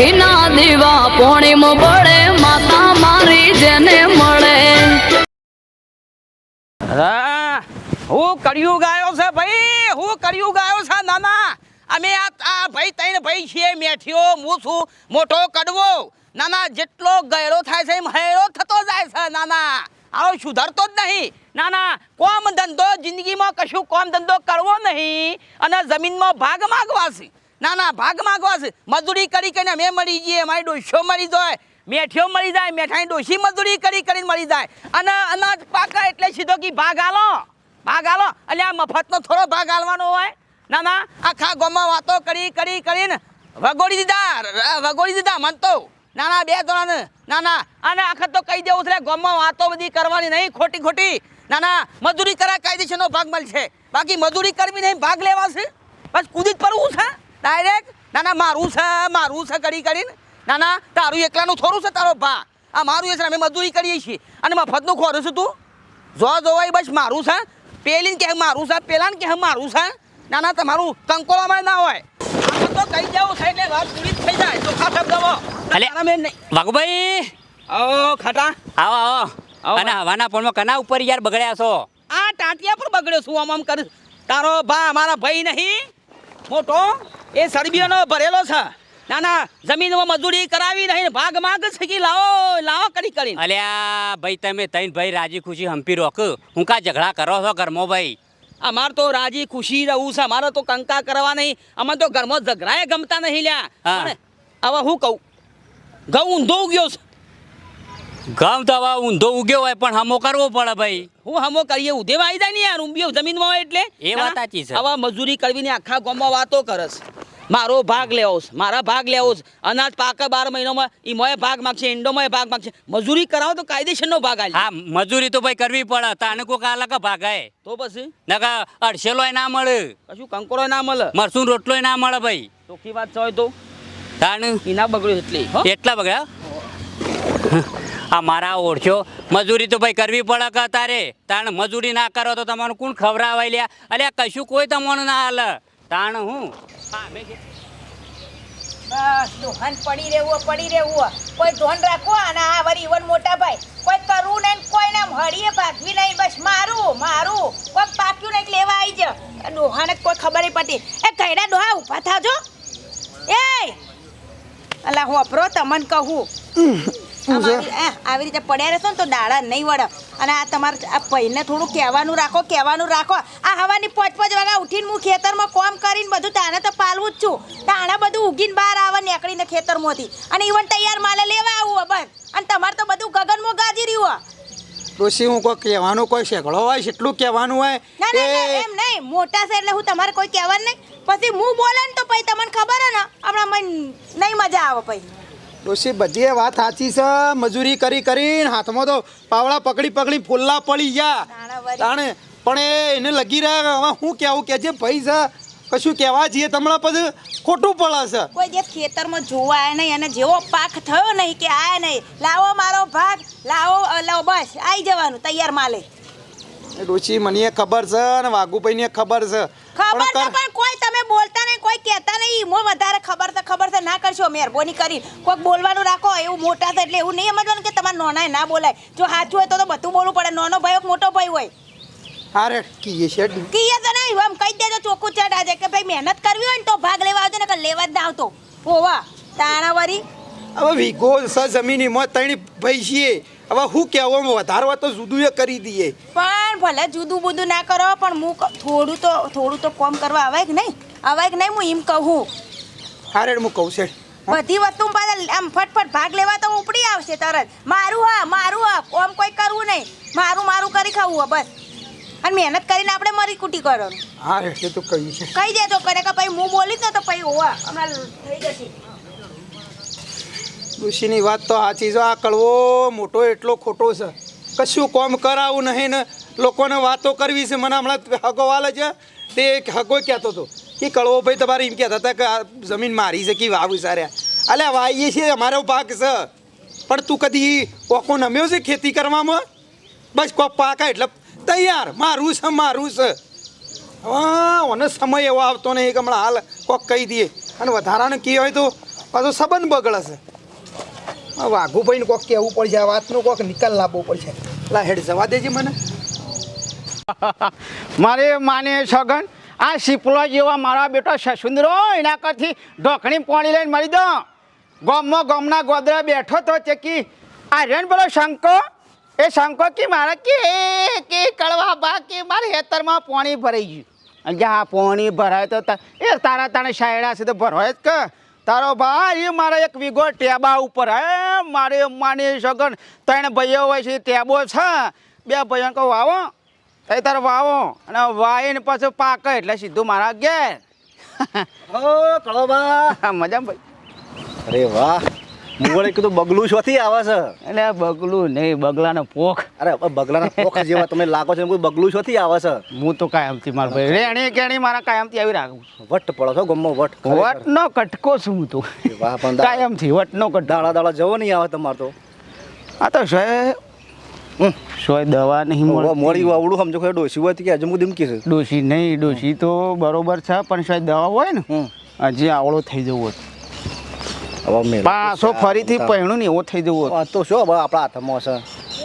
ઘીના દીવા પોણીમ પડે માતા મારી જેને મળે. હા કર્યું ગાયો છે ભાઈ, હું કર્યું ગાયો છે નાના. અમે આ ભાઈ તૈન ભાઈ છીએ મેઠિયો હું છું, મોટો કડવો. નાના, જેટલો ગયરો થાય છે એમ હેરો થતો જાય છે, નાના. આવો સુધરતો જ નહીં. નાના, કોમ ધંધો જિંદગીમાં કશું કોમ ધંધો કરવો નહીં અને જમીનમાં ભાગ માગવા છે. નાના ભાગ માગવા છે. મજૂરી કરી કરીને મેં મળી જઈએ મારી ડોસ્યો મળી જાય મેઠિયો મળી જાય, મેઠાની ડોસી મજૂરી કરી કરીને મળી જાય. અને અનાજ પાકા એટલે સીધો કે ભાગ આલો. ભાગ આલો. એટલે આ મફતનો થોડો ભાગ આલવાનો હોય. ના ના, આખા ગોમાં વાતો કરી કરી, કરીને વગોડી દીધા વગોડી દીધા, મન તો. ના ના, બે ત્રણ ના ના અને આખા તો કહી દેવું છે ગોમાં વાતો બધી કરવાની નહીં, ખોટી ખોટી. ના ના, મજૂરી કરા કાયદેસરનો ભાગ મળશે. બાકી મજૂરી કરવી નહીં, ભાગ લેવા બસ કૂદી જ પડવું છે. ડાયરેક્ટ ના ના મારું છે મારું છે કરી કરીને ના ના તારું એકલાનું થોડું છે તારો ભા આ મારું એ છે અમે મજૂરી કરીએ છીએ. અને મફતનું ખોરું છું તું. જો જોવાય બસ મારું છે. પેલીને કે મારું છે. પેલાને કે મારું છે. ના ના તમારું કંકોળામાં ના હોય. તો કહી જવું છે એટલે વાત પૂરી થઈ જાય. ચોખા શબ્દમાં અલે. અમે નહીં. વાઘુભાઈ! ઓ ખાટા. આવો આવો. આવો અને હવાના ફોનમાં કના ઉપર યાર બગડ્યા છો? આ ટાંટિયા પર બગડ્યો છું આમ આમ કર તારો ભા અમારા ભાઈ નહીં. મોટો. એ સરબીઓનો ભરેલો છે. ના ના જમીનમાં મજૂરી કરાવી નહીં ભાગ માગ છે કે લાવો લાવો કરી કરી. અલ્યા ભાઈ તમે તૈન ભાઈ રાજી ખુશી હંપી રોક. હું કા ઝઘડા કરો છો ઘરમાં ભાઈ? અમાર તો રાજી ખુશી રહું છે અમારે તો કંકા કરવા નહીં. અમે તો ઘરમાં ઝઘરાએ ગમતા નહીં લ્યા. હવે હું કહું ઘઉં ઊંધો ગયો છે. ગમ તો આવા ઊંધો ઉગ્યો હોય પણ હમો કરવો પડે ભાઈ. હું હમો કરીએ ઉધેવા આવી જાય ને યાર ઊંબીઓ જમીનમાં હોય એટલે. એ વાત સાચી છે. આવા મજૂરી કરવીને આખા ગામમાં વાતો કરસ. મારો ભાગ લેવો છે મારા ભાગ લેવો છે. અનાજ પાકે બાર મહિનામાં એ મોય ભાગ માગશે ઈંડોમાં ભાગ માગશે. મજૂરી કરાવો તો કાયદેસરનો ભાગ આવે હા મજૂરી તો ભાઈ કરવી પડે તાને કોક અલગ ભાગાય તો પછી? નકા અડસેલોય ના મળે. કશું કંકોડો ના મળે? મરસું રોટલોય ના મળે ભાઈ. ચોખ્ખી વાત હોય તો? તાણ? એના બગડ્યું એટલી એટલા બગડ્યા? આ મારા ઓળખ્યો મજૂરી તો ભાઈ કરવી પડે કે તારે? તાણ મજૂરી ના કરો તો તમારું કોણ ખવડાવાય લ્યા? અલ્યા કશું કોઈ તમારું ના હાલ. તાણ હું. બસ. દોહાન પડી રહેવું પડી રહેવું કોઈ ધોન રાખો અને આ વરી ઇવન મોટા ભાઈ. કોઈ કરવું નહીં ને કોઈ નામ હળીએ ભાગવી નહીં બસ મારું મારું. કોઈ પાક્યું નહીં લેવા આવી જ. ડોહાને કોઈ ખબર નહીં પડતી એ કઈડા ડોહા ઊભા થાજો. એ! અલા હોપરો તમને કહું. આવી રીતે પડ્યા રહેશો ને તો દાડા નહીં વળે. અને આ તમારે આ પૈને થોડું કહેવાનું રાખો કહેવાનું રાખો. આ હવાની પાંચ પાંચ વાગ્યા ઉઠીને હું ખેતરમાં કોમ કરીને બધું તાને તો પાલવું જ છું. તાણે બધું ઉગીને બહાર આવે નીકળીને ખેતરમાંથી. અને ઈવન તૈયાર માલે લેવા આવું બસ. અને તમારે તો બધું ગગનમાં ગાજી રહ્યું હોય. ડોશી હું કોઈ કહેવાનું કોઈ શેકડો હોય એટલું કહેવાનું હોય ના ના ના, એમ નહીં. મોટા છે એટલે હું તમારે કોઈ કહેવાનું નહીં. પછી હું બોલે ને તો પછી તમને ખબર હે ને? હમણાં મને નહીં મજા આવે પછી. ડોશી બધી વાત સાચી છે. મજૂરી કરી કરીને હાથમાં તો પાવડા પકડી પકડી ફૂલ્લા પડી ગયા. તાણા પણ એને લગી રહ્યા હવે હું કેવું કે જે ભાઈ છે કશું કહેવા જઈએ તમને પછી ખોટું પડે છે. કોઈ જે ખેતરમાં જોવા નહીં અને જેવો પાક થયો નહીં કે આ નહીં. લાવો મારો ભાગ લાવો લાવો બસ આવી જવાનું તૈયાર માલે. ડોશી મને ખબર છે અને વાઘુભાઈને ખબર છે. ખબર છે પણ કોઈ તમે બોલતા નહીં કોઈ કહેતા નહીં. મો વધારે ખબર છે ખબર છે ના કરશો મહેરબાની કરી કોઈક બોલવાનું રાખો એવું મોટા છે એટલે એવું નહીં સમજવાનું કે તમારે નોનાએ ના બોલાય. જો સાચું હોય તો તો બધું બોલવું પડે. નાનો ભાઈ હોય મોટો ભાઈ હોય? અરે કીએ છે કીએ તો નહીં આમ કહી દેજો ચોખ્ખું ચડ આજે કે ભાઈ મહેનત કરવી હોય ને તો ભાગ લેવા આવજો ને કે લેવા જ ના આવતો. ઓવા તાણાવારી. હવે વિગો સ જમીની જમીનીમાં તણી ભાઈ છીએ. હવે હું કહેવો વધારવા તો જુદું એ કરી દઈએ. પણ ભલે જુદું બુદું ના કરો પણ હું થોડું તો થોડું તો કોમ કરવા આવે કે નહીં? આવાય કે નહીં હું એમ કહું? હારે હું કહું છે. બધી વસ્તુ આમ ફટફટ ભાગ લેવા તો ઉપડી આવશે તરત. મારું હા મારું હા કોમ કોઈ કરવું નહીં. મારું મારું કરી ખાવું બસ. અને મહેનત કરીને આપણે મરી કુટી કરવાનું. હા એટલે તો કહ્યું છે. કહી દેજો કરે કે ભાઈ હું બોલીશ ને તો પછી હોવા હમણાં થઈ જશે. ડોશીની વાત તો સાચી છે. આ કડવો મોટો એટલો ખોટો છે. કશું કોમ કરાવું નહીં ને લોકોને વાતો કરવી છે. મને હમણાં હગો વાલે છે. તે હગો કહેતો હતો કે કડવો ભાઈ તમારે એમ કહેતા હતા કે આ જમીન મારી છે કે વાવું સાર્યા અલ્યા વાઈએ છીએ અમારો પાક છે. પણ તું કદી કોકો નમ્યો છે ખેતી કરવામાં? બસ કોક પાકા એટલે તૈયાર. મારું છે મારું છે. મને સમય એવો આવતો નહીં કે હમણાં હાલ કોક કહી દઈએ. અને વધારાનું કહે હોય તો પાછો સંબંધ બગડે છે. વાઘુભાઈને કોક કહેવું પડશે, આ વાતનો કોક નિકાલ લાવવો પડશે. લા, હેડ જવા દેજે મને. મારે માને સગન આ શીપલો જેવા મારા બેટા સસુંદરો એના કરથી ઢોકણી પાણી લઈને મારી દો. ગોમમાં ગોમના ગોદરા બેઠો તો ચકી આ રેન પેલો શંકો? એ શંકો કે મારા કે કે કડવા બા કે મારે હેતરમાં પાણી ભરાઈ ગયું. અને જ્યાં પાણી ભરાય તો એ તારા તાણે શાયડા છે તો ભરાય જ કે. તારો ભાઈ મારા એક વીઘો ટેબા ઉપર હે મારે માની સગન ત્રણ ભાઈઓ હોય છે ટેબો છે. બે ભાઈઓ કહું વાવો. એ તારે વાવો. અને વાઈને પાછું પાકે એટલે સીધું મારા ઘેર. ઓ કળોબા મજા ભાઈ. અરે વાહ. મુગળે કીધું બગલું શોથી આવે છે. એટલે બગલું નહીં બગલાનો પોખ. અરે બગલાના પોખ જેવા તમે લાગો છો કોઈ બગલું શોથી આવે છે? હું તો કાયમથી મારા ભાઈ રેણી કેણી મારા કાયમથી આવી રાખું વટ પડો છો ગમો વટ. વટનો કટકો છું હું તો. વાહ પણ કાયમથી વટનો કટ દાડા દાડા જવો નહીં આવે તમાર તો? આ તો છે સોય દવા નહીં મળે મોડી વાવડું સમજો કે ડોસી હોય કે હજુ દિમકી છે? ડોસી નહીં ડોસી તો બરોબર છે પણ સોય દવા હોય ને હજી આવડો થઈ જવું હતું પાછો ફરીથી પહેણું ને એવો થઈ જવું. તો શું હવે આપણા હાથમાં છે?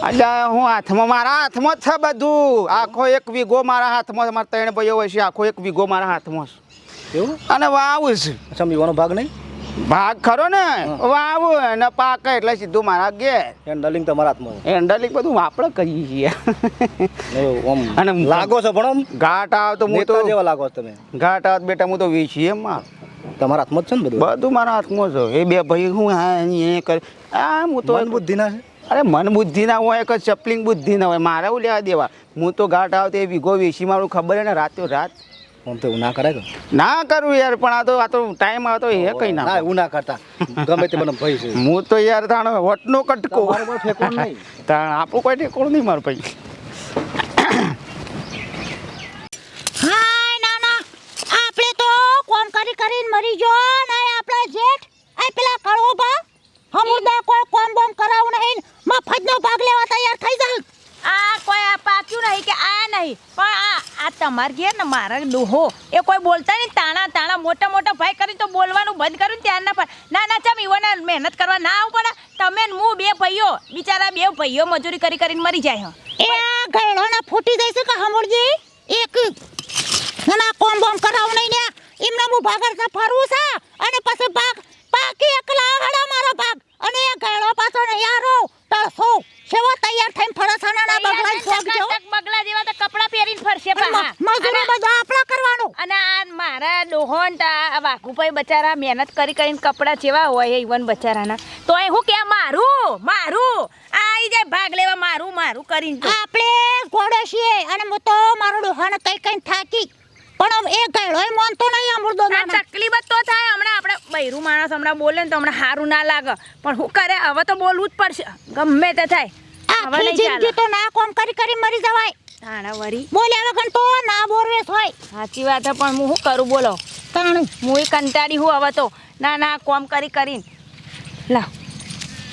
અલ્યા હું હાથમાં મારા હાથમાં જ છે બધું. આખો એક વીઘો મારા હાથમાં મારા ત્રણ ભાઈઓ હોય છે આખો એક વીઘો મારા હાથમાં છે. એવું? અને વાવું છે. સમજવાનો ભાગ નહીં? ભાગ ખરો ને? વાવું અને પાકે એટલે સીધું મારા ઘેર. હેન્ડલિંગ તમારા હાથમાં હેન્ડલિંગ બધું આપણે કરીએ છીએ. અને લાગો છો પણ આમ? ઘાટ આવે તો હું તો જેવા લાગો તમે. ઘાટ આવે બેટા હું તો વેચીએ માં તમારા હાથમાં જ છે ને બધું? બધું મારા હાથમાં છે. એ બે ભાઈ હું હા એ કરે. આ હું તો મન બુદ્ધિ ના છે? અરે મન બુદ્ધિ ના હોય કે ચપલિંગ બુદ્ધિ ના હોય. મારે એવું લેવા દેવા? હું તો ઘાટ આવતો એ વીઘો વેસી મારું ખબર હે ને રાતે રાત આમ તો એવું ના કરે ના કરું યાર પણ આ તો આ તો ટાઈમ આવે તો એ કઈ ના ના એવું ના કરતા. ગમે તે મને ભાઈ છે. હું તો યાર તાણ વટનો કટકો. તાણ આપણું કોઈ ઠેકોણ નહીં મારું ભાઈ હાય નાના આપણે તો કોમ કરી કરીને મરી જો ને આપણા જેઠ આ પેલા કળોબા હમુદા કોઈ કોમ બોમ કરાવું નહીં મફતનો ભાગ લેવા તૈયાર થઈ જાય આ કોઈ આ પાક્યું નહીં કે આ નહીં પણ આ આ તમાર ઘેર ને મારા ડોહો એ કોઈ બોલતા નહીં, તાણા તાણા, મોટા મોટા ભાઈ કરી તો બોલવાનું બંધ કર્યું ત્યારના પર ના ના ચમ ઈવોને મહેનત કરવા ના આવું પડે. તમે ને હું બે ભાઈઓ, બિચારા બે ભાઈઓ મજૂરી કરી કરીને મરી જાય એ આ ગયડોને ફૂટી જશે કે હમણજી એક ના કોમ બોમ કરાવ નહીં ને. એમને હું ભાગર છે ફરવું છે? અને પછી ભાગ પાકી એકલા હડા મારો ભાગ. અને એ ગળો પાછો ને યારો તળસો સેવા તૈયાર થઈને ફરસાના ના બગલા શોખ જો બગલા જેવા તો કપડા પહેરીને ફરશે પાહા. મજૂરી બધું આપણા કરવાનું. અને આ મારા ડોહોન તા વાઘુભાઈ બચારા મહેનત કરી કરીને કપડા જેવા હોય ઈવન બચારાના. તો એ હું કે મારું મારું આ આઈ જાય ભાગ લેવા મારું મારું કરીને આપણે ઘોડો છીએ અને હું તો મારો ડોહોન કઈ કઈ થાકી. પણ એ ગયડો માનતો નહીં અમૃતો જ તો થાય. હમણાં આપણે બૈરું માણસ હમણાં બોલે ને તો હમણાં સારું ના લાગે. પણ હું કરે હવે તો બોલવું જ પડશે. ગમે તે થાય. આખી જિંદગી તો ના કોમ કરી કરી મરી જવાય. તાણા વરી. બોલે હવે કણ તો ના બોરવેશ હોય. સાચી વાત છે પણ હું શું કરું બોલો? તાણું. હું એ કંટાળી હું હવે તો. ના ના કોમ કરી કરીને.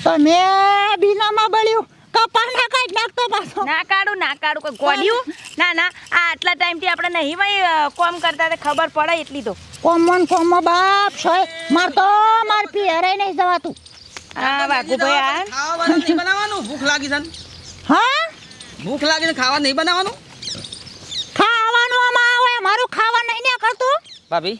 તો મેં બીનામાં બળ્યું. કપા ના કાઢ નાખતો પાછો. ના કાઢું ના કાઢું કોઈ ગોડ્યું ના ના આ આટલા ટાઈમથી આપણે નહીં ભાઈ કોમ કરતા તે ખબર પડે એટલી તો. કોમન કોમમાં બાપ છે. માર તો માર પિયરે નહીં જવાતું. હા વાઘુભાઈ આ ખાવાનું નહીં બનાવવાનું? ભૂખ લાગી છે હા? ભૂખ લાગી છે ખાવા નહીં બનાવવાનું? ખાવાનું આમાં આવે મારું ખાવા નહીં ને કરતું? ભાભી?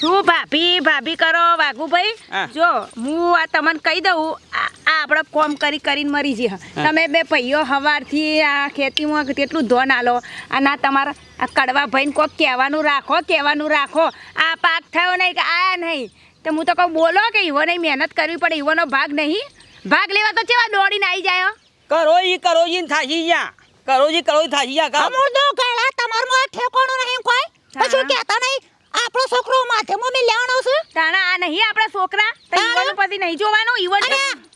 શું ભાભી ભાભી કરો વાઘુભાઈ? જો હું આ તમને કહી દઉં આ આપણે કોમ કરી કરીને મરી જઈએ. તમે બે ભાઈઓ હવારથી આ ખેતીમાં કેટલું ધોન આલો. અને આ તમારા આ કડવા ભાઈને કોક કહેવાનું રાખો કહેવાનું રાખો. આ પાક થયો નહીં કે આયા નહીં. તો હું તો કહું બોલો કે ઈવોને મહેનત કરવી પડે ઈવોનો ભાગ નહીં. ભાગ લેવા તો કેવા દોડીને આવી જાય કરો ઈ કરોજી થાય થાજી જા કરોજી કરોજી થાજી જા કા અમુર્દો ગળા તમાર મો ઠેકોણો નહીં કોઈ? પછી કહેતા નહીં. આપણો છોકરો માથે મેં લેવાનો છે. તાણા આ નહીં આપણા છોકરા. તો? ઈવોનું પછી નહીં જોવાનું ઈવોન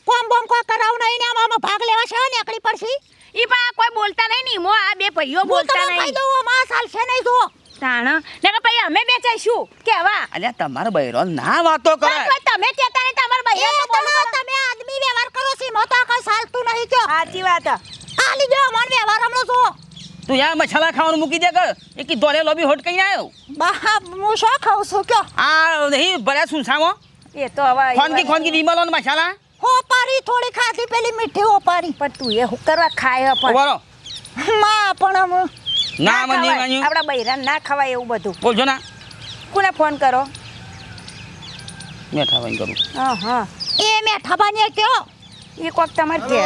કોમ બોમ કો કરાવું નહીં ને આમાં ભાગ લેવા છે ને એકડી પડશી? ઈ પા કોઈ બોલતા નહીં ની મો આ બે ભાઈઓ બોલતા તમને કહી નહીં. દઉં આમાં છે નહીં જો તાણ ને કે ભાઈ અમે બેચાઈશું કેવા? અલ્યા તમારો બૈરો ના વાતો કરે. તમે કેતા નહીં તમાર ભાઈ ભાઈઓ તમે આદમી વ્યવહાર કરો છો મો તો કઈ સાલતું નહીં કયો સાચી વાત. આ લીધો મન વ્યવહાર હમણો જો તું યાર મસાલા ખાવાનું મૂકી દે કર. એ કી દોલે લોબી હોટ કઈ આવ્યો બા હું શું ખાઉં છું? કયો? આ નહીં ભર્યા સુનસામાં. એ તો હવે ખોનગી ખોનગી વિમલો ને મસાલા. હોપારી થોડી ખાધી પેલી મીઠી હોપારી. પણ તું એ હું કરવા ખાય પણ. બોલો માં પણ ના મને નહીં. માન્યું. આપણા બૈરાને ના ખવાય એવું બધું. બોલજો ના. કોને ફોન કરો? મેઠાભાઈ કરું. હા હા એ મેઠા બાને કયો? એ કોક તમારે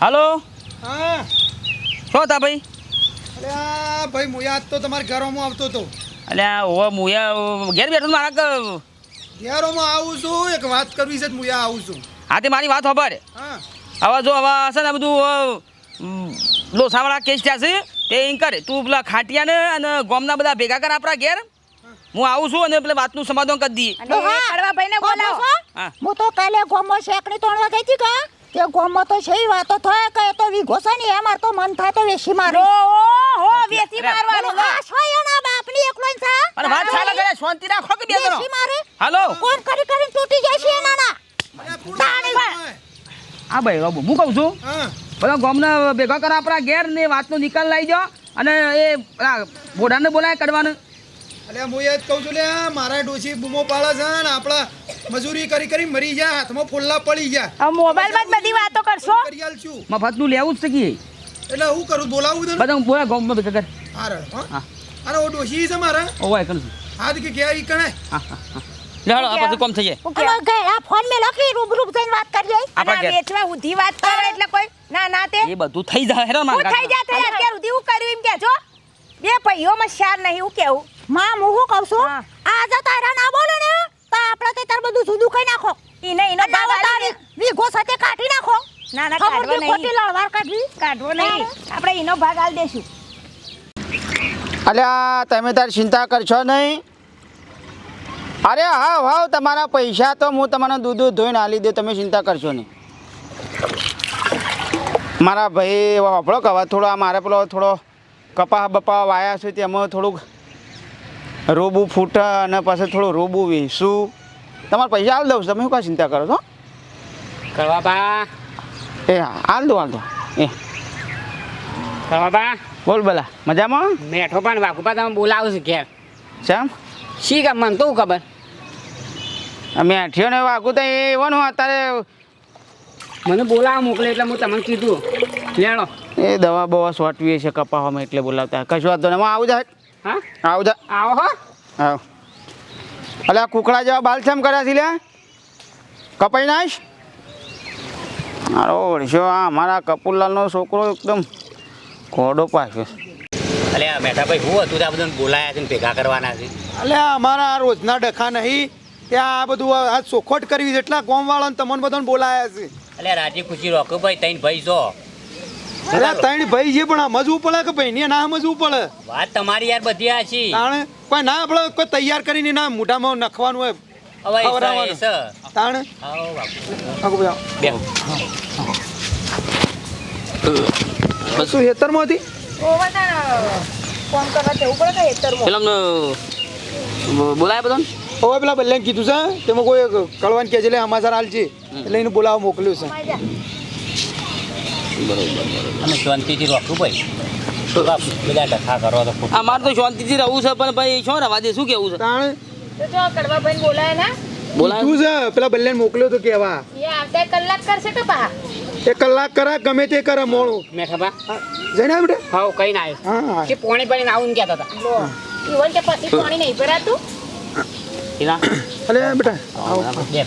હાલો? હા. શું હતા ભાઈ? આ ભાઈ મુયા તો તમારા ઘરોમાં આવતો હતો. અલ્યા ઓ મુયા ઘેર બેઠો મારા ઘેરોમાં આવું છું એક વાત કરવી છે મુયા આવું છું. હા તે મારી વાત ખબર હા. હવે જો હવે હશે ને બધું લોસાવાળા કેસ થયા છે તે એમ કરે તું પેલા ખાટિયાને અને ગોમના બધા ભેગા કર આપણા ઘેર. હું. આવું છું અને પેલા વાતનું સમાધાન કરી દઈએ. હું. તો કાલે ગોમો શેકણી ત્રણ વાગે થી કા? તે ગોમો તો છે વાતો થાય કે એ તો વી છે ને એ માર તો મન થાય તો વેસી મારો. હો વેસી મારવાનો આ સોયના બાપની એકલો છે અને વાત ચાલે કરે શાંતિ રાખો કે બે જણો વેસી મારે. હાલો. કોણ કરી કરીને તૂટી જાય છે નાના તાણી હા ભાઈ. બાબુ હું કહું છું? હા. બધા ગોમના ભેગા કરા આપણા ઘેર ને વાતનો નિકાલ લાવી જાઓ અને એ બોડાને બોલાય કરવાનું અલ્યા હું યાદ કહું છું લે મારા ડોશી બૂમો પાડે છે ને આપણા મજૂરી કરી કરી મરી ગયા હાથમાં ફોલ્લા પડી ગયા. હવે મોબાઈલમાં જ બધી વાતો કરશો? કરી આલશું મફતનું લેવું જ શીખીએ એટલે હું કરું બોલાવું તને? બધા બોલા ગોમમાં ભેગા કર હા? હા. અરે ઓ ડોશી છે મારા? ઓવાય કરું છું. હા કે કે ઈ કણે? હા હા હા. આ બધું કોમ થઈ જાય. હું અલો ફોન મે લખી રૂબ રૂબ જઈને વાત કરી જઈ અને વેચવા ઉધી વાત કરે એટલે કોઈ ના ના તે. એ બધું થઈ જાય હેરો હું થઈ જાય અત્યારે ઉધી હું કર્યું એમ કેજો બે ભાઈઓમાં શાર નહીં હું કેવું? માં હું શું કહું છું? આ આજે તારા ના બોલે ને તો આપણે તે તાર બધું જુદું કઈ નાખો. ઈને ઈનો આલી તારી વીઘો સાથે કાઢી નાખો. ના ના કાઢવો નહીં. ખોટી નહીં લડવાર કાઢવી કાઢવો નહીં આપણે ઈનો ભાગ આલ દેશું. અલ્યા તમે તાર ચિંતા કરશો નહીં. અરે હાવ હાવ તમારા પૈસા તો હું તમારા દૂધ ધોઈને આલી દે તમે ચિંતા કરશો નહીં. મારા ભાઈ વાપરો કવા થોડો આ મારે પેલો થોડો કપા બપા વાયા છે તેમાં થોડુંક રોબું ફૂટા અને પાસે થોડું રોબું વેચું તમારે પૈસા હાલ દઉં છું. તમે શું કાંઈ ચિંતા કરો છો? કરવા બા. એ હા હાલ દો હાલ દો એ. કરવા બા. બોલ બોલા મજામાં? મેઠો પણ વાકુપા તમે બોલાવું છું ઘેર. શેમ? શી કામ મને તો ખબર? અમે આઠિયો ને વાગું તો એ એવો ને અત્યારે મને બોલાવા મોકલે એટલે હું તમને કીધું. લેણો. એ દવા બવા સોટવી છે કપાવામાં એટલે બોલાવતા. કશું વાંધો નહીં. આવું જાય હા? આવું જા આવો હો. આવ. અલે આ કુકડા જેવા બાલ છેમ કર્યા છે લે કપાઈ નાશ? મારો ઓળશો આ અમારા કપૂરલાલનો છોકરો એકદમ ઘોડો પાછો. અલે આ મેઠા ભાઈ હું હતું આ બધાને બોલાયા છે ને ભેગા કરવાના છે? અલ્યા અમારા આ રોજના ડખા નહીં. ત્યાં આ બધું આ ચોખવટ કરવી છે એટલા ગામવાળાને તમને બધાને બોલાયા છે. અલે રાજી ખુશી રોકો ભાઈ તૈન ભાઈ છો. અરે ત્રણ ભાઈ છે પણ સમજવું પડે કે ભાઈ? ને ના સમજવું પડે વાત તમારી યાર બધી આ છે. તાણે? કોઈ ના આપણે કોઈ તૈયાર કરીને ના મોઢામાં નખવાનું હોય ખવડાવવાનું. તાણે? શું હેતરમાં? બોલાય હવે પેલા બલ્લેને કીધું છે તેમાં કોઈ કળવાન કે છે એટલે સમાચાર હાલ છે. એટલે એને બોલાવવા મોકલ્યું છે. અને શાંતિથી રોકું ભાઈ. બધા ડખા કરો તો. અમારે તો શાંતિથી રહેવું છે પણ ભાઈ શું રવા દે શું કેવું છે? તાણે તો જો કડવાભાઈને બોલાય ના. બોલાય છે પેલા બલ્લેને મોકલ્યો તો કેવા. એ આવતા કલાક કરશે કે પા એ કલાક કરા ગમે તે કરે મોડું. મેઠા બા હા, જઈને આવ બેટા. હાવ કઈ ના આવ્યો હા કે પોણી પાણી આવું કહેતા હતા. લો ઈવન કે પછી પાણી નહીં ભરાતું. ઈલા, અલે બેટા આવો. બે.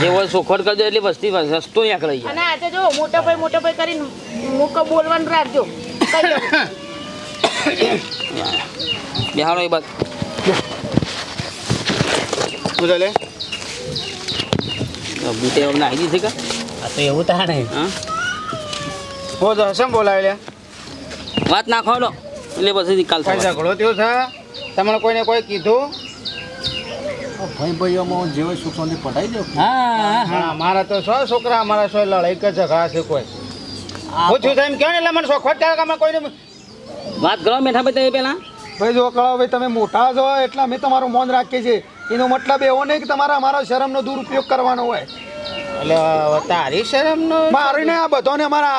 જે હોય સોખવટ કરજો એટલે વસ્તી સસ્તું ત્યાં રહી જાય. અને આજે જો મોટો ભાઈ મોટો ભાઈ કરીને મુકો બોલવાનું રાખજો. બિહારો એ બાદ શું ચાલે? બુટે અમને આવી દીધી કા? આ તો એવું તાણે. હા? હો તો હસમ બોલાવી લે? વાત નાખો લો. એટલે પછી કાલ કઈ થાય ઝઘડો થયો છે? તમને કોઈને કોઈ કીધું? ભાઈ ભાઈઓમાં જે સુખ શાંતિ પટાઈ દો હા હા મારા તો સો છોકરા અમારા સો લડાઈ કે ઝઘડા છે કોઈ. હું થાય એમ કહો ને એટલે મને સોખવટ ત્યારે અમે કોઈને વાત કરો મેઠા ભાઈ તમે પેલા? ભાઈ જો કળા ભાઈ તમે મોટા છો એટલે અમે તમારું મૌન રાખીએ છીએ. એનો મતલબ એવો નહીં કે તમારે અમારા શરમનો દુરુપયોગ કરવાનો હોય. એટલે તારી શરમનો મારે ને આ બધાને અમારા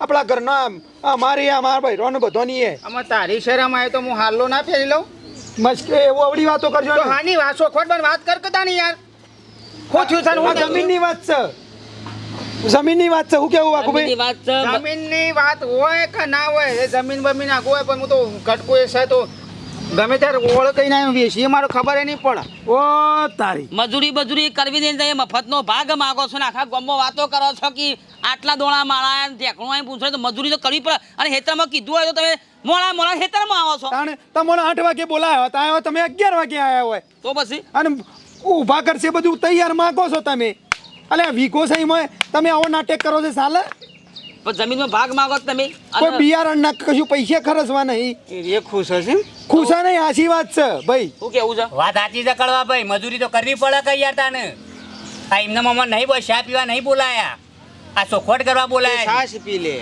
આપણા ઘરના અમારી અમારા ભાઈરોને બધાની એ. આમાં તારી શરમ આવે તો હું હાલો ના પહેરી લઉં? મસ્કે એવો અવડી વાતો કરજો તો હાની વાસો ખોટ પણ વાત કર કતા નહીં યાર. શું થયું છે હું જમીનની વાત છે. જમીનની વાત છે. હું કેવું વાઘુભાઈ? વાત છે જમીનની વાત હોય કે ના હોય એ જમીન બમીન આખું હોય પણ હું તો ઘટકો એ છે તો ગમે ત્યારે ઓળ કઈ ના વેચીએ મારો ખબર એ નહીં પડે ઓ તારી. મજૂરી બજૂરી કરવી દઈને તમે મફતનો ભાગ માગો છો ને આખા ગમો વાતો કરો છો કે આટલા દોણા માળા ઢેકણું પૂછો તો મજૂરી તો કરવી પડે. અને હેતરમાં કીધું હોય તો તમે મોડા મોડા ખેતરમાં આવો છો? તાણે તમને આઠ વાગે બોલાયો તા આવ્યો તમે અગિયાર વાગે આવ્યા હોય. તો પછી? અને ઊભા કરશે બધું તૈયાર માગો છો તમે. અલે વીકો સહીમાં તમે આવો નાટક કરો છો સાલે? પણ જમીનમાં ભાગ માગો છો તમે? કોઈ બિયારણ ના કશું પૈસા ખર્ચવા નહીં. એ ખુશ હશે ખુશા નહીં આશી વાત છે ભાઈ. શું કેવું છે? વાત સાચી છે કળવા ભાઈ મજૂરી તો કરવી પડે કઈ યાર તાને આ એમના મામા નહીં બોલ શા પીવા નહીં બોલાયા? આ સોખોટ કરવા બોલાયા છાશ પી લે.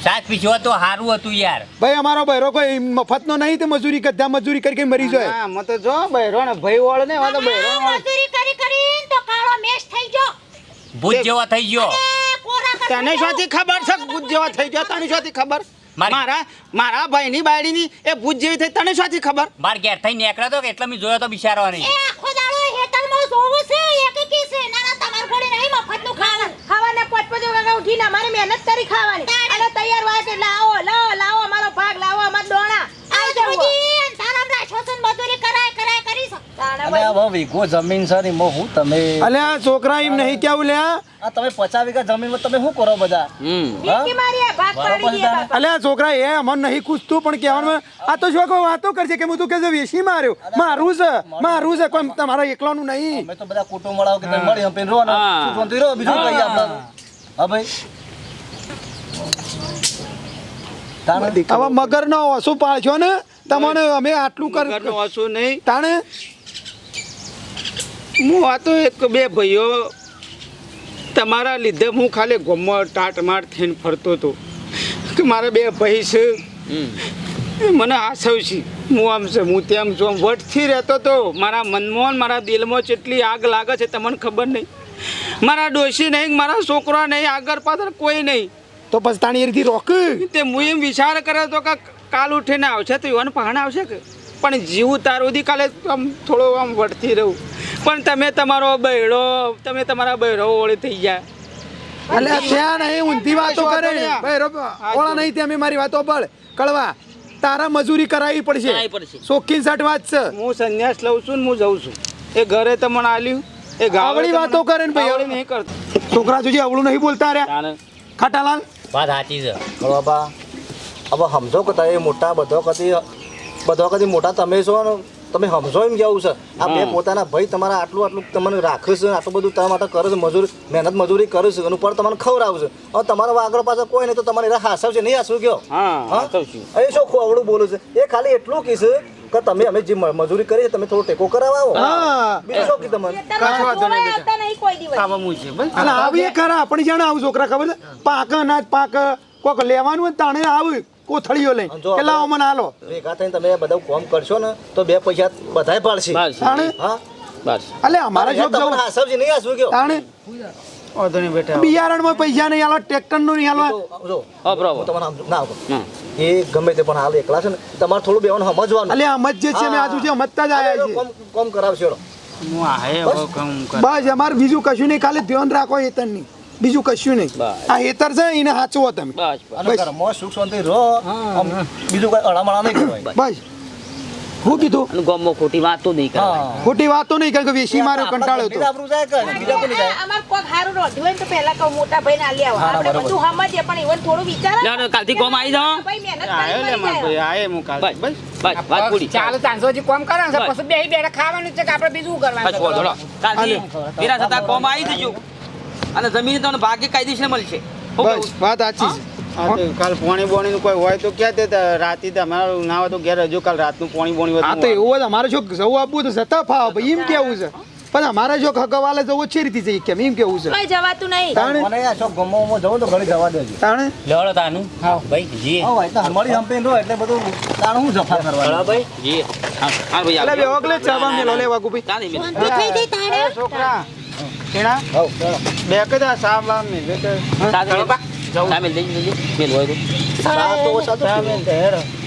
સાત પીછો તો સારું હતું યાર. ભાઈ અમારો ભૈરો કોઈ મફતનો નહીં તે મજૂરી કદા મજૂરી કરી મરી જાય. હા મત જો બૈરો ને ભાઈ વાળ ને તો બૈરો મજૂરી કરી કરી તો કાળો મેશ થઈ ગયો. ભૂત જેવો થઈ ગયો. તને શોથી ખબર છે ભૂત જેવા થઈ ગયો? તને શોથી ખબર? મારી- મારા મારા ભાઈની બાયડીની એ ભૂત જેવી થઈ તને શોથી ખબર? બાર ઘેર થઈ નીકળ્યો તો એટલે મેં જોયો તો બિચારો નહીં એ આખો દાડો હેતરમાં જોવું છે એક એકી છે. ના ના તમાર ઘોડે નહીં મફતનું ખાવાનું. ખાવાના પોચ પોચ ઉઠીને અમારે મહેનત કરી ખાવાની અને તૈયાર હોય એટલે લાવો લાવો લાવો અમારો ભાગ લાવો અમાર દોણા આ આવી જવું જોજી અંધારામ રાખ્યો છે ને મજૂરી કરાય કરાય કરી છે તાણા અને હવે વીઘો જમીન છે ને એમાં હું તમે અલે આ છોકરા એમ નહીં કેવું લે આ તમે પચાસ વીઘા જમીનમાં તમે શું કરો બધા? અલે આ છોકરા એ અમને નહીં ખુશતું પણ કહેવાનું આ તો છોકરો વાતો કરશે કે હું તું કે વેસી માર્યો. મારું છે મારું છે કોઈ તમારા એકલાનું નહીં. અમે તો બધા કુટુંબ મળાવ કે તમે મળી હંપીને રો ને શાંતિ બીજું કઈ આપણે. હા ભાઈ. તાણે? હવે મગરનો ઓછું પાડશો ને તમને અમે આટલું કરશું નહીં. તાણે? હું આ તો એક બે ભાઈઓ તમારા લીધે હું ખાલી ગમમાં ટાટમાટ થઈને ફરતો હતો. કે મારા બે ભાઈ છે. એ મને આસવ છે. હું આમ છે હું તેમ છું. આમ વટથી રહેતો હતો મારા મનમાં મારા દિલમાં જેટલી આગ લાગે છે તમને ખબર નહીં. મારા ડોશી નહીં મારા છોકરા નહીં આગળ પાછળ કોઈ નહીં. તો પછી તાણી એરીથી રોક? તે હું એમ વિચાર કર્યો હતો કે કાલ ઉઠીને આવશે તો યુવાન પહાણ આવશે કે? પણ જીવું તારું કાલે આમ થોડો આમ વટથી રહું. પણ તમે તમારો બૈડો તમે તમારા બૈડો ઓળે થઈ ગયા અલે ત્યાં નહીં ઊંધી વાતો કરે. બૈરો ઓળા નહીં ત્યાં અમે મારી વાતો પર કળવા તારા મજૂરી કરાવી પડશે. શોખીન સટ વાત છે. હું સંન્યાસ લઉં છું ને હું જઉં છું. એ ઘરે તમને આલ્યું. એ ગાવડી વાતો કરે ને ભાઈ. નહીં કરતો. છોકરા જોજે અવળું નહીં બોલતા રહ્યા. ખાટાલાલ. વાત સાચી છે. બાબા હવે સમજો કે તમે મોટા બધો કદી બધો કદી મોટા તમે છો ને તમે સમજો એમ જવું છે? આ બે પોતાના ભાઈ તમારા આટલું આટલું તમને રાખે છે આટલું બધું તમારા માટે કરે છે મજૂરી મહેનત મજૂરી કરે છે એનું પર તમને ખવડાવશે. હવે તમારા આગળ પાછળ કોઈ નહીં તો તમારે એ હાસવ છે નહીં હાસવું ગયો હા. એ શું ખોવડું બોલું છે? એ ખાલી એટલું કીધું કે તમે અમે જે મજૂરી કરી છે તમે થોડો ટેકો કરાવો. હા. બીજું શું કીધું તમને? આવી ખરા પણ જાણે આવું છોકરા ખબર છે? પાક અનાજ પાક કોક લેવાનું તાણે આવે. કોથળીઓ લઈ. જો કે લાવો મને હાલો ભેગા થઈને તમે બધું કોમ કરશો ને તો બે પૈસા બધાય પાડશે. અલે અમારા જોબ જવું હા સબજી નહીં હાસવું ગયો તાણે? ઓધણી નહીં બેટા. બિયારણમાં પૈસા નહીં હાલો ટ્રેક્ટરનું નહીં હાલો. તો જો હું તમને ના. એ ગમે તે પણ હાલ એકલા છે ને તમારે થોડું બેવાનું સમજવાનું. અલે સમજ જે છે મે આજુ જે સમજતા જ આયા છે. કોમ કોમ કરાવશે હું આહે હવે કામ કર. બસ અમારે બીજું કશું નહીં ખાલી ધ્યાન રાખો હેતરની બીજું કશું નહીં. આ હેતર છે એને સાચવો તમે. બસ સુખ શાંતિ રહો. બીજું કઈ અડામણા નહીં કરવાય બસ. હું કીધું? ગમો ગામમાં ખોટી વાતો નહીં કરવાની. ખોટી વાતો નહીં કારણ કે વેસી મારો કંટાળો હતો. આપણું જાય કે બીજા કોઈ જાય અમાર કોક હારું રોધ્યું હોય તો પહેલા કહું મોટા ભાઈને આલી આવો. આપણે બધું સમજીએ પણ ઈવન થોડું વિચાર. ના ના કાલથી કોમ આવી જાઓ. ભાઈ મહેનત કરી લે માર ભાઈ જાય. આયે હું કાલ. બસ બસ. વાત પૂરી. ચાલો ચાંસો હજી કોમ કરે છે. પછી બે બેડા ખાવાનું છે કે આપણે બીજું કરવાનું છે? કાલથી વેરા થતા કોમ આવી જજો. અને જમીન તમને ભાગ્ય કાયદેસર મળશે. બસ વાત સાચી છે. કાલ પોણી બોણી નું કોઈ હોય તો ક્યાં તે રાતે તમારું ના હોય તો ઘેર હજુ કાલ રાતનું પોણી બોણી હોય હા તો એવું હોય અમારે જો જવું આપવું તો જતા ફાવ ભાઈ એમ કેવું છે? પણ અમારે જો ખગવાલે જવું છે રીતે જઈ કેમ? એમ કેવું છે? કોઈ જવાતું નહીં. તાણે? મને આ શોખ ગમો ગમો જવું તો ઘડી જવા દેજો. તાણે? લેવડો તાનું. હા. ભાઈ જી હા ભાઈ તો હમારી હંપીને રહો એટલે બધું તાણ હું જફા કરવા કરવાનું? ભાઈ. જી હા હા ભાઈ એટલે બે ઓગલે ચાબા મેલો લેવા ભાઈ ચાલે બેન. થઈ દે તારે છોકરા કેણા બે કદા સાબ મે બે કદા? બેન, જઈ, જઈ, જઈ. હોય તો. સા તો સા તો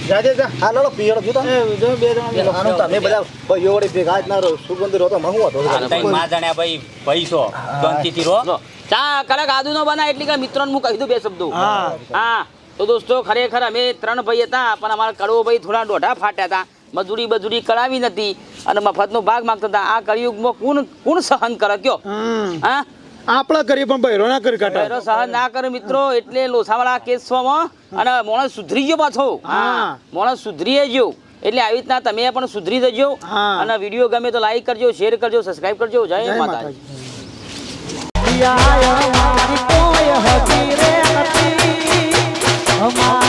જાજે જા હા લો પીએડો જો તમે જો. બે જણા બેઠા. તમે બધા ભાઈઓ વડે ભેગા જ ના રહો સુગંધ રહો તો માં હું હતો આ માં જાણ્યા ભાઈ પૈસો રહો ચા કડક આદુનો બના એટલે કે મિત્રોને હું કહી દઉં બે શબ્દો. હા તો દોસ્તો ખરેખર અમે ત્રણ ભાઈ હતા પણ અમારા કડવો ભાઈ થોડા દોઢા ફાટ્યા હતા. મજૂરી બજૂરી કરાવી નથી. અને મફતનો ભાગ માંગતા હતા. આ કળિયુગમાં કોણ કોણ સહન કરે કયો? હા? આપણે કરીએ પણ બૈરો ના કરી કાઢા. બહેરો સહન ના કરે મિત્રો એટલે લોસાવાળા કેસમાં અને માણસ સુધરી ગયો પાછો. હા. માણસ સુધરી ગયો. એટલે આવી રીતના તમે પણ સુધરી જજો. અને વીડિયો ગમે તો લાઈક કરજો શેર કરજો સબસ્ક્રાઇબ કરજો. જય માતાજી. અમારા